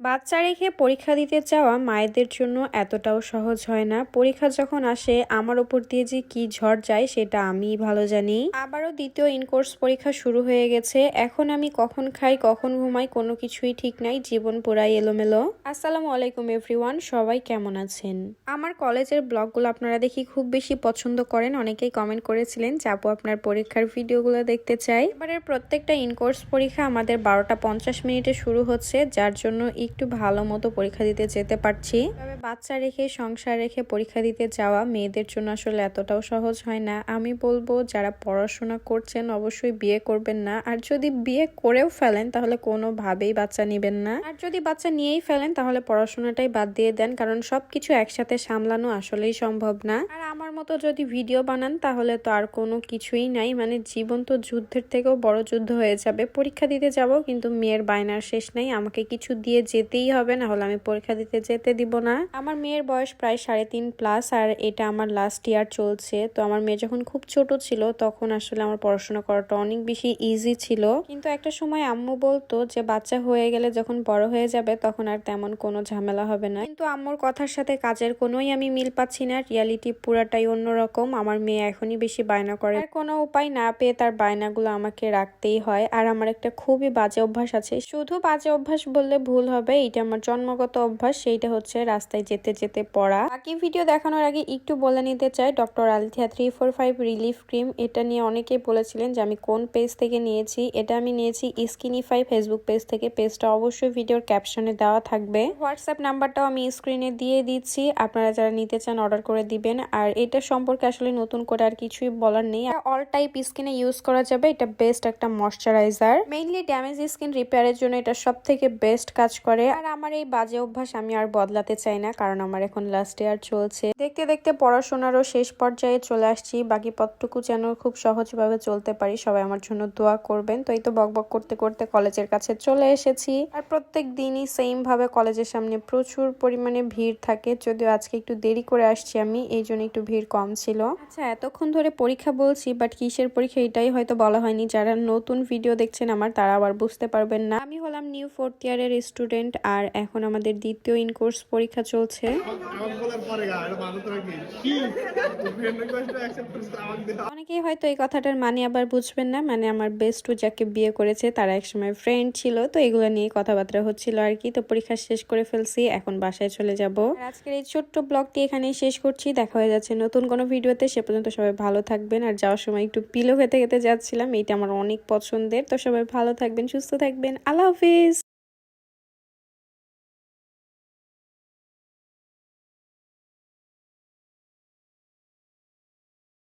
বাচ্চা রেখে পরীক্ষা দিতে চাওয়া মায়েদের জন্য এতটাও সহজ হয় না। পরীক্ষা যখন আসে, আমার ওপর দিয়ে যে কি ঝড় যায় সেটা আমিই ভালো জানি। আবারও দ্বিতীয় ইনকোর্স পরীক্ষা শুরু হয়ে গেছে। এখন আমি কখন খাই, কখন ঘুমাই, কোনো কিছুই ঠিক নাই, জীবন পুরাই এলোমেলো। আসসালামু আলাইকুম, এভরিওয়ান, সবাই কেমন আছেন? আমার কলেজের ব্লগগুলো আপনারা দেখি খুব বেশি পছন্দ করেন। অনেকেই কমেন্ট করেছিলেন আপু, আপনার পরীক্ষার ভিডিওগুলো দেখতে চাই। এবারের প্রত্যেকটা ইনকোর্স পরীক্ষা আমাদের বারোটা পঞ্চাশ মিনিটে শুরু হচ্ছে, যার জন্য একটু ভালো মতো পরীক্ষা দিতে যেতে পারছি। তবে বাচ্চা রেখে, সংসার রেখে পরীক্ষা দিতে যাওয়া মেয়েদের জন্য আসলে এতটাও সহজ হয় না। আমি বলব, যারা পড়াশোনা করছেন অবশ্যই বিয়ে করবেন না। আর যদি বিয়ে করেও ফেলেন, তাহলে কোনোভাবেই বাচ্চা নেবেন না। আর যদি বাচ্চা নিয়েই ফেলেন, তাহলে পড়াশোনাটাই বাদ দিয়ে দেন, কারণ সবকিছু একসাথে সামলানো আসলেই সম্ভব না। আর আমার মতো যদি ভিডিও বানান, তাহলে তো আর কোনো কিছুই নাই। মানে জীবন তো যুদ্ধের থেকেও বড় যুদ্ধ হয়ে যাবে। পরীক্ষা দিতে যাব, কিন্তু মেয়ের বায়নার শেষ নেই। আমাকে কিছু দিয়ে যেতেই হবে, না হলে আমি পরীক্ষা দিতে যেতে দিব না। আমার মেয়ের বয়স প্রায় সাড়ে তিন প্লাস আর এটা আমার লাস্ট ইয়ার চলছে। তো আমার মেয়ে যখন খুব ছোট ছিল, তখন আসলে আমার পড়াশোনা করাটা অনেক বেশি ইজি ছিল। কিন্তু একটা সময় আম্মু বলতো যে, বাচ্চা হয়ে গেলে যখন বড় হয়ে যাবে, তখন আর তেমন কোনো ঝামেলা হবে না। কিন্তু আম্মুর কথার সাথে কাজের কোনোই আমি মিল পাচ্ছি না। রিয়ালিটি পুরাটাই অন্যরকম। আমার মেয়ে এখনই বেশি বায়না করে। আর কোনো উপায় না পেয়ে তার বায়নাগুলো আমাকে রাখতেই হয়। আর আমার একটা খুবই বাজে অভ্যাস আছে। শুধু বাজে অভ্যাস বললে ভুল হবে এটা আমার জন্মগত অভ্যাস, সেইটা হচ্ছে রাস্তায় যেতে যেতে পড়া। বাকি ভিডিও দেখানোর আগে একটু বলে নিতে চাই doctor Althea three four five relief cream এটা নিয়ে অনেকেই বলেছিলেন যে আমি কোন পেজ থেকে নিয়েছি? এটা আমি নিয়েছি স্কিনিফাই ফেসবুক পেজ থেকে। পেজটা অবশ্যই ভিডিওর ক্যাপশনে দেওয়া থাকবে। হোয়াটসঅ্যাপ নাম্বারটাও আমি স্ক্রিনে দিয়ে দিচ্ছি। আপনারা যারা নিতে চান অর্ডার করে দিবেন। আর এটা সম্পর্কে আসলে নতুন করে আর কিছুই বলার নেই। অল টাইপ স্কিনে ইউজ করা যাবে। এটা বেস্ট একটা ময়শ্চারাইজার মেইনলি ড্যামেজ স্কিন রিপেয়ারের জন্য এটা সব থেকে বেস্ট কাজ করে। আর আমার এই বাজে অভ্যাস আমি আর বদলাতে চাই না, কারণ আমার এখন লাস্ট ইয়ার চলছে। দেখতে দেখতে পড়াশোনারও শেষ পর্যায়ে চলে আসছি। বাকি পথটুকু যেন খুব সহজভাবে চলতে পারি। সবাই আমার জন্য দোয়া করবেন। তো এই তো বকবক করতে করতে কলেজের কাছে চলে এসেছি। আর প্রত্যেক দিনই সেম ভাবে কলেজের সামনে প্রচুর পরিমাণে ভিড় থাকে। যদিও আজকে একটু দেরি করে আসছি আমি, এই জন্য একটু ভিড় কম ছিল। আচ্ছা এতক্ষণ ধরে পরীক্ষা বলছি বাট কিসের পরীক্ষা এটাই হয়তো বলা হয়নি। যারা নতুন ভিডিও দেখছেন আমার তারা আবার বুঝতে পারবেন না। আমি হলাম নিউ ফোর্থ ইয়ারের স্টুডেন্ট আর এখন আমাদের দ্বিতীয় ইন কোর্স পরীক্ষা চলছে। অনেকেই হয়তো এই কথাটার মানে আবার বুঝবেন না। মানে আমার বেস্ট যাকে বিয়ে করেছে, তারা একসময় ফ্রেন্ড ছিল। তো এগুলো নিয়ে কথাবার্তা হচ্ছিল আর কি। তো পরীক্ষা শেষ করে ফেলছি, এখন বাসায় চলে যাব। আজকের এই ছোট্ট ব্লগটি এখানেই শেষ করছি। দেখা হয়ে যাচ্ছে নতুন কোনো ভিডিওতে। সে পর্যন্ত সবাই ভালো থাকবেন। আর যাওয়ার সময় একটু পিলো খেতে খেতে যাচ্ছিলাম। এইটা আমার অনেক পছন্দের। তো সবাই ভালো থাকবেন, সুস্থ থাকবেন। আল্লাহ হাফিজ!